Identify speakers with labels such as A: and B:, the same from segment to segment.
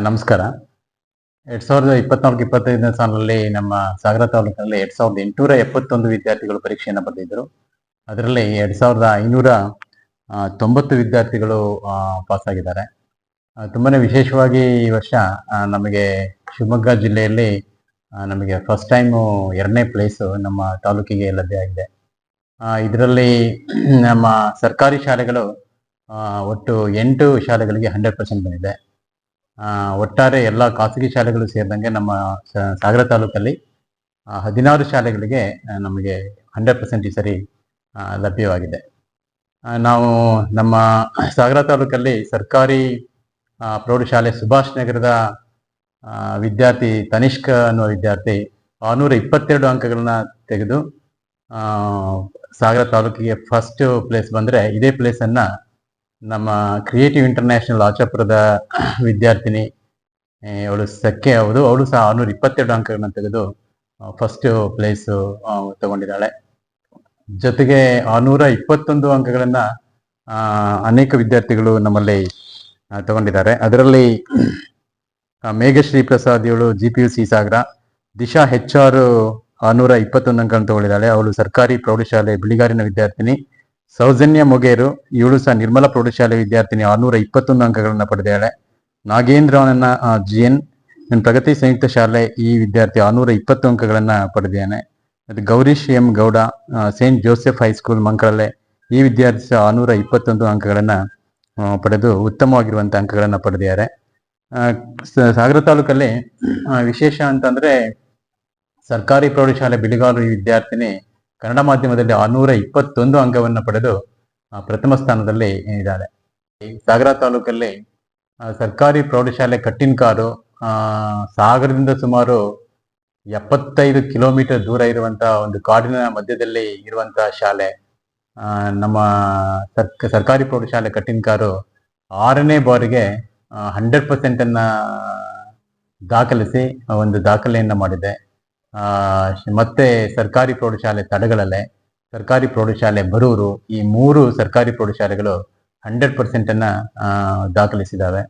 A: ನಮಸ್ಕಾರ. ಎರಡ್ ಸಾವಿರದ ಇಪ್ಪತ್ನಾಲ್ಕು ಇಪ್ಪತ್ತೈದನೇ ಸಾಲಿನಲ್ಲಿ ನಮ್ಮ ಸಾಗರ ತಾಲೂಕಿನಲ್ಲಿ ಎರಡ್ ಸಾವಿರದ ಎಂಟುನೂರ ಎಪ್ಪತ್ತೊಂದು ವಿದ್ಯಾರ್ಥಿಗಳು ಪರೀಕ್ಷೆಯನ್ನು ಬರೆದಿದ್ದರು. ಅದರಲ್ಲಿ ಎರಡ್ ಸಾವಿರದ ಐನೂರ ತೊಂಬತ್ತು ವಿದ್ಯಾರ್ಥಿಗಳು ಪಾಸ್ ಆಗಿದ್ದಾರೆ. ಆ, ತುಂಬಾನೇ ವಿಶೇಷವಾಗಿ ಈ ವರ್ಷ ನಮಗೆ ಶಿವಮೊಗ್ಗ ಜಿಲ್ಲೆಯಲ್ಲಿ ನಮಗೆ ಫಸ್ಟ್ ಟೈಮು ಎರಡನೇ ಪ್ಲೇಸು ನಮ್ಮ ತಾಲೂಕಿಗೆ ಲಭ್ಯ ಆಗಿದೆ. ಇದರಲ್ಲಿ ನಮ್ಮ ಸರ್ಕಾರಿ ಶಾಲೆಗಳು ಒಟ್ಟು ಎಂಟು ಶಾಲೆಗಳಿಗೆ ಹಂಡ್ರೆಡ್ ಪರ್ಸೆಂಟ್ ಬಂದಿದೆ. ಒಟ್ಟಾರೆ ಎಲ್ಲ ಖಾಸಗಿ ಶಾಲೆಗಳು ಸೇರಿದಂಗೆ ನಮ್ಮ ಸಾಗರ ತಾಲೂಕಲ್ಲಿ ಹದಿನಾರು ಶಾಲೆಗಳಿಗೆ ನಮಗೆ ಹಂಡ್ರೆಡ್ ಪರ್ಸೆಂಟ್ ಈ ಸರಿ ಲಭ್ಯವಾಗಿದೆ. ನಾವು ನಮ್ಮ ಸಾಗರ ತಾಲೂಕಲ್ಲಿ ಸರ್ಕಾರಿ ಪ್ರೌಢಶಾಲೆ ಸುಭಾಷ್ ನಗರದ ವಿದ್ಯಾರ್ಥಿ ತನಿಷ್ಕ ಅನ್ನುವ ವಿದ್ಯಾರ್ಥಿ ಆರುನೂರ ಇಪ್ಪತ್ತೆರಡು ಅಂಕಗಳನ್ನ ತೆಗೆದು ಸಾಗರ ತಾಲೂಕಿಗೆ ಫಸ್ಟ್ ಪ್ಲೇಸ್ ಬಂದರೆ ಇದೇ ಪ್ಲೇಸ್ ಅನ್ನ ನಮ್ಮ ಕ್ರಿಯೇಟಿವ್ ಇಂಟರ್ನ್ಯಾಷನಲ್ ಆಚಾಪುರದ ವಿದ್ಯಾರ್ಥಿನಿ ಅವಳು ಸಖ್ಯ ಅವರು ಅವಳು ಸಹ ಆರ್ನೂರ ಇಪ್ಪತ್ತೆರಡು ಅಂಕಗಳನ್ನ ತೆಗೆದು ಫಸ್ಟ್ ಪ್ಲೇಸ್ ತಗೊಂಡಿದ್ದಾಳೆ. ಜೊತೆಗೆ ಆರ್ನೂರ ಇಪ್ಪತ್ತೊಂದು ಅಂಕಗಳನ್ನ ಅನೇಕ ವಿದ್ಯಾರ್ಥಿಗಳು ನಮ್ಮಲ್ಲಿ ತಗೊಂಡಿದ್ದಾರೆ. ಅದರಲ್ಲಿ ಮೇಘಶ್ರೀ ಪ್ರಸಾದ್ ಇವಳು G P U C Sagara. Disha H R ಆರ್ನೂರ ಇಪ್ಪತ್ತೊಂದು ಅಂಕಗಳನ್ನು ತಗೊಂಡಿದ್ದಾಳೆ. ಅವಳು ಸರ್ಕಾರಿ ಪ್ರೌಢಶಾಲೆ ಬಿಳಿಗಾರಿನ ವಿದ್ಯಾರ್ಥಿನಿ. ಸೌಜನ್ಯ ಮೊಗೇರು ಇವಳು ಸಹ ನಿರ್ಮಲ ಪ್ರೌಢಶಾಲೆ ವಿದ್ಯಾರ್ಥಿನಿ ಆರ್ನೂರ ಇಪ್ಪತ್ತೊಂದು ಅಂಕಗಳನ್ನು ಪಡೆದಿದ್ದಾಳೆ ನಾಗೇಂದ್ರನ ಜಿ ಎನ್ ನನ್ನ ಪ್ರಗತಿ ಸಂಯುಕ್ತ ಶಾಲೆ ಈ ವಿದ್ಯಾರ್ಥಿ ಆರ್ನೂರ ಇಪ್ಪತ್ತು ಅಂಕಗಳನ್ನ ಪಡೆದಿದ್ದಾನೆ ಮತ್ತು Gourish M Gowda saint Joseph high school Mankalale ಈ ವಿದ್ಯಾರ್ಥಿ ಸಹ ಆರ್ನೂರ ಇಪ್ಪತ್ತೊಂದು ಅಂಕಗಳನ್ನ ಪಡೆದು ಉತ್ತಮವಾಗಿರುವಂತಹ ಅಂಕಗಳನ್ನ ಪಡೆದಿದ್ದಾರೆ ಸಾಗರ ತಾಲೂಕಲ್ಲಿ ವಿಶೇಷ ಅಂತಂದ್ರೆ ಸರ್ಕಾರಿ ಪ್ರೌಢಶಾಲೆ ಬಿಳಿಗಾರು ವಿದ್ಯಾರ್ಥಿನಿ ಕನ್ನಡ ಮಾಧ್ಯಮದಲ್ಲಿ ಆರ್ನೂರ ಇಪ್ಪತ್ತೊಂದು ಅಂಕವನ್ನು ಪಡೆದು ಪ್ರಥಮ ಸ್ಥಾನದಲ್ಲಿ ಇದ್ದಾರೆ. ಸಾಗರ ತಾಲೂಕಲ್ಲಿ ಸರ್ಕಾರಿ ಪ್ರೌಢಶಾಲೆ ಕಟ್ಟಿನ ಕಾರು ಸಾಗರದಿಂದ ಸುಮಾರು ಎಪ್ಪತ್ತೈದು ಕಿಲೋಮೀಟರ್ ದೂರ ಇರುವಂತಹ ಒಂದು ಕಾಡಿನ ಮಧ್ಯದಲ್ಲಿ ಇರುವಂತಹ ಶಾಲೆ. ನಮ್ಮ ಸರ್ಕ, ಸರ್ಕಾರಿ ಪ್ರೌಢಶಾಲೆ ಕಟ್ಟಿನ್ಕಾರು ಆರನೇ ಬಾರಿಗೆ ಹಂಡ್ರೆಡ್ ಪರ್ಸೆಂಟನ್ನು ದಾಖಲಿಸಿ ಒಂದು ದಾಖಲೆಯನ್ನ ಮಾಡಿದೆ. ಮತ್ತೆ ಸರ್ಕಾರಿ ಪ್ರೌಢಶಾಲೆ ತಡಗಳಲೆ ಸರ್ಕಾರಿ ಪ್ರೌಢಶಾಲೆ ಬರೂರು ಈ ಮೂರು ಸರ್ಕಾರಿ ಪ್ರೌಢಶಾಲೆಗಳು ಹಂಡ್ರೆಡ್ ಪರ್ಸೆಂಟನ್ನು ದಾಖಲಿಸಿದಾವೆ.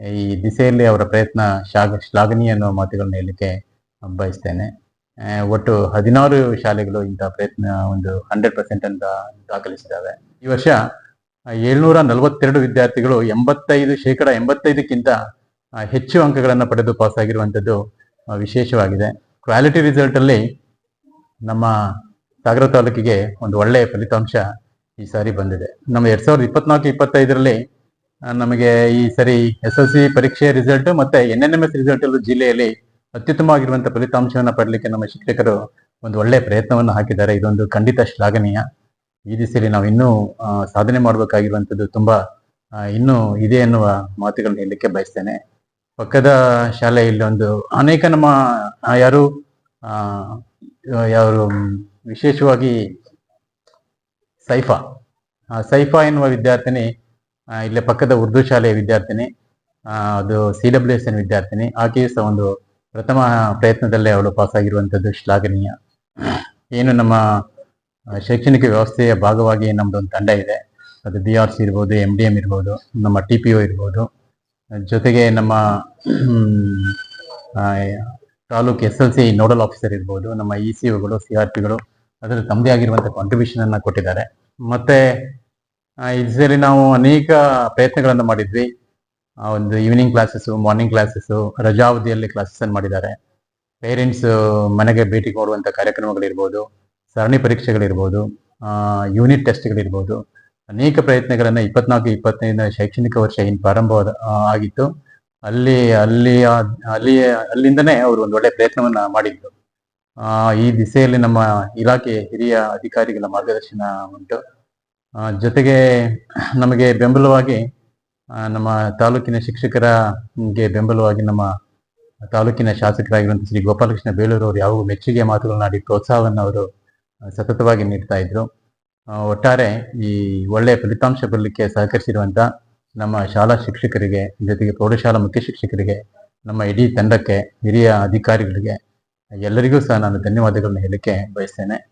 A: ಈ ದಿಸೆಯಲ್ಲಿ ಅವರ ಪ್ರಯತ್ನ ಶ್ಲಾಘ ಶ್ಲಾಘನೀಯ ಅನ್ನೋ ಮಾತುಗಳನ್ನ ಹೇಳಲಿಕ್ಕೆ ಬಯಸ್ತೇನೆ. ಒಟ್ಟು ಹದಿನಾರು ಶಾಲೆಗಳು ಇಂಥ ಪ್ರಯತ್ನ ಒಂದು ಹಂಡ್ರೆಡ್ ಪರ್ಸೆಂಟ್ ಅಂತ ದಾಖಲಿಸಿದಾವೆ. ಈ ವರ್ಷ ಏಳ್ನೂರ ನಲವತ್ತೆರಡು ವಿದ್ಯಾರ್ಥಿಗಳು ಎಂಬತ್ತೈದು ಶೇಕಡ ಎಂಬತ್ತೈದಕ್ಕಿಂತ ಹೆಚ್ಚು ಅಂಕಗಳನ್ನು ಪಡೆದು ಪಾಸ್ ಆಗಿರುವಂಥದ್ದು ವಿಶೇಷವಾಗಿದೆ. ಕ್ವಾಲಿಟಿ ರಿಸಲ್ಟ್ ಅಲ್ಲಿ ನಮ್ಮ ಸಾಗರ ತಾಲೂಕಿಗೆ ಒಂದು ಒಳ್ಳೆಯ ಫಲಿತಾಂಶ ಈ ಸಾರಿ ಬಂದಿದೆ. ನಮ್ಮ ಎರಡ್ ಸಾವಿರದ ಇಪ್ಪತ್ನಾಲ್ಕು, ಇಪ್ಪತ್ತೈದರಲ್ಲಿ ನಮಗೆ ಈ ಸರಿ ಎಸ್ ಎಲ್ ಸಿ ಪರೀಕ್ಷೆ ರಿಸಲ್ಟ್ ಮತ್ತೆ N N M S result ಅಲ್ಲೂ ಜಿಲ್ಲೆಯಲ್ಲಿ ಅತ್ಯುತ್ತಮವಾಗಿರುವಂತಹ ಫಲಿತಾಂಶವನ್ನು ಪಡಲಿಕ್ಕೆ ನಮ್ಮ ಶಿಕ್ಷಕರು ಒಂದು ಒಳ್ಳೆಯ ಪ್ರಯತ್ನವನ್ನು ಹಾಕಿದ್ದಾರೆ. ಇದೊಂದು ಖಂಡಿತ ಶ್ಲಾಘನೀಯ. ಈ ದಿಸೆಯಲ್ಲಿ ನಾವು ಇನ್ನೂ ಸಾಧನೆ ಮಾಡಬೇಕಾಗಿರುವಂಥದ್ದು ತುಂಬಾ ಇನ್ನೂ ಇದೆ ಎನ್ನುವ ಮಾತುಗಳನ್ನ ಹೇಳಲಿಕ್ಕೆ ಬಯಸ್ತೇನೆ. ಪಕ್ಕದ ಶಾಲೆಯಲ್ಲಿ ಒಂದು ಅನೇಕ ನಮ್ಮ ಯಾರು ಯಾರು ವಿಶೇಷವಾಗಿ ಸೈಫಾ. ಸೈಫಾ ಎನ್ನುವ ವಿದ್ಯಾರ್ಥಿನಿ ಇಲ್ಲೇ ಪಕ್ಕದ ಉರ್ದು ಶಾಲೆಯ ವಿದ್ಯಾರ್ಥಿನಿ ಅದು ಸಿ ಡಬ್ಲ್ಯೂ ಎಸ್ ಎನ್ ವಿದ್ಯಾರ್ಥಿನಿ. ಆಕೆಯು ಸಹ ಒಂದು ಪ್ರಥಮ ಪ್ರಯತ್ನದಲ್ಲೇ ಅವಳು ಪಾಸ್ ಆಗಿರುವಂಥದ್ದು ಶ್ಲಾಘನೀಯ. ಏನು ನಮ್ಮ ಶೈಕ್ಷಣಿಕ ವ್ಯವಸ್ಥೆಯ ಭಾಗವಾಗಿ ನಮ್ಮದೊಂದು ತಂಡ ಇದೆ. ಅದು ಬಿ ಆರ್ ಸಿ ಇರ್ಬೋದು ಎಂ ಡಿ ಎಂ ಇರ್ಬೋದು, ನಮ್ಮ ಟಿ ಪಿ ಒ ಇರ್ಬೋದು. ಜೊತೆಗೆ ನಮ್ಮ taluk S L C nodal officer ಇರ್ಬೋದು, ನಮ್ಮ ಇ ಸಿ ಒಗಳು ಸಿ ಆರ್ ಪಿಗಳು ಅದರ ತಮ್ಮದೇ ಆಗಿರುವಂಥ ಕಾಂಟ್ರಿಬ್ಯೂಷನ್ ಅನ್ನ ಕೊಟ್ಟಿದ್ದಾರೆ. ಮತ್ತೆ ಇದರಲ್ಲಿ ನಾವು ಅನೇಕ ಪ್ರಯತ್ನಗಳನ್ನು ಮಾಡಿದ್ವಿ. ಒಂದು ಈವ್ನಿಂಗ್ ಕ್ಲಾಸಸ್ ಮಾರ್ನಿಂಗ್ ಕ್ಲಾಸಸ್ ರಜಾವಧಿಯಲ್ಲಿ ಕ್ಲಾಸಸ್ ಅನ್ನು ಮಾಡಿದ್ದಾರೆ. ಪೇರೆಂಟ್ಸ್ ಮನೆಗೆ ಭೇಟಿ ಕೊಡುವಂತ ಕಾರ್ಯಕ್ರಮಗಳಿರ್ಬೋದು, ಸರಣಿ ಪರೀಕ್ಷೆಗಳಿರ್ಬೋದು ಯೂನಿಟ್ ಟೆಸ್ಟ್ಗಳಿರ್ಬೋದು ಅನೇಕ ಪ್ರಯತ್ನಗಳನ್ನ ಇಪ್ಪತ್ನಾಲ್ಕು, ಇಪ್ಪತ್ತೈದನೇ ಶೈಕ್ಷಣಿಕ ವರ್ಷ ಇನ್ ಪ್ರಾರಂಭ ಆಗಿತ್ತು. ಅಲ್ಲಿ ಅಲ್ಲಿ ಅಲ್ಲಿ, ಅಲ್ಲಿಂದನೇ ಅವರು ಒಂದು ಒಳ್ಳೆ ಪ್ರಯತ್ನವನ್ನ ಮಾಡಿದ್ರು. ಈ ದಿಸೆಯಲ್ಲಿ ನಮ್ಮ ಇಲಾಖೆ ಹಿರಿಯ ಅಧಿಕಾರಿಗಳ ಮಾರ್ಗದರ್ಶನ ಉಂಟು. ಜೊತೆಗೆ ನಮಗೆ ಬೆಂಬಲವಾಗಿ ನಮ್ಮ ತಾಲೂಕಿನ ಶಿಕ್ಷಕರಿಗೆ ಬೆಂಬಲವಾಗಿ ನಮ್ಮ ತಾಲೂಕಿನ ಶಾಸಕರಾಗಿರುವಂತಹ ಶ್ರೀ ಗೋಪಾಲಕೃಷ್ಣ ಬೇಲೂರು ಅವರು ಯಾವಾಗಲೂ ಮೆಚ್ಚುಗೆ ಮಾತುಗಳನ್ನಾಡಿ ಪ್ರೋತ್ಸಾಹವನ್ನು ಅವರು ಸತತವಾಗಿ ನೀಡ್ತಾ ಇದ್ರು. ಒಟ್ಟಾರೆ ಈ ಒಳ್ಳೆಯ ಫಲಿತಾಂಶ ಬರಲಿಕ್ಕೆ ಸಹಕರಿಸಿರುವಂಥ ನಮ್ಮ ಶಾಲಾ ಶಿಕ್ಷಕರಿಗೆ, ಜೊತೆಗೆ ಪ್ರೌಢಶಾಲಾ ಮುಖ್ಯ ಶಿಕ್ಷಕರಿಗೆ, ನಮ್ಮ ಇಡೀ ತಂಡಕ್ಕೆ ಹಿರಿಯ ಅಧಿಕಾರಿಗಳಿಗೆ ಎಲ್ಲರಿಗೂ ಸಹ ನಾನು ಧನ್ಯವಾದಗಳನ್ನು ಹೇಳಲಿಕ್ಕೆ ಬಯಸ್ತೇನೆ.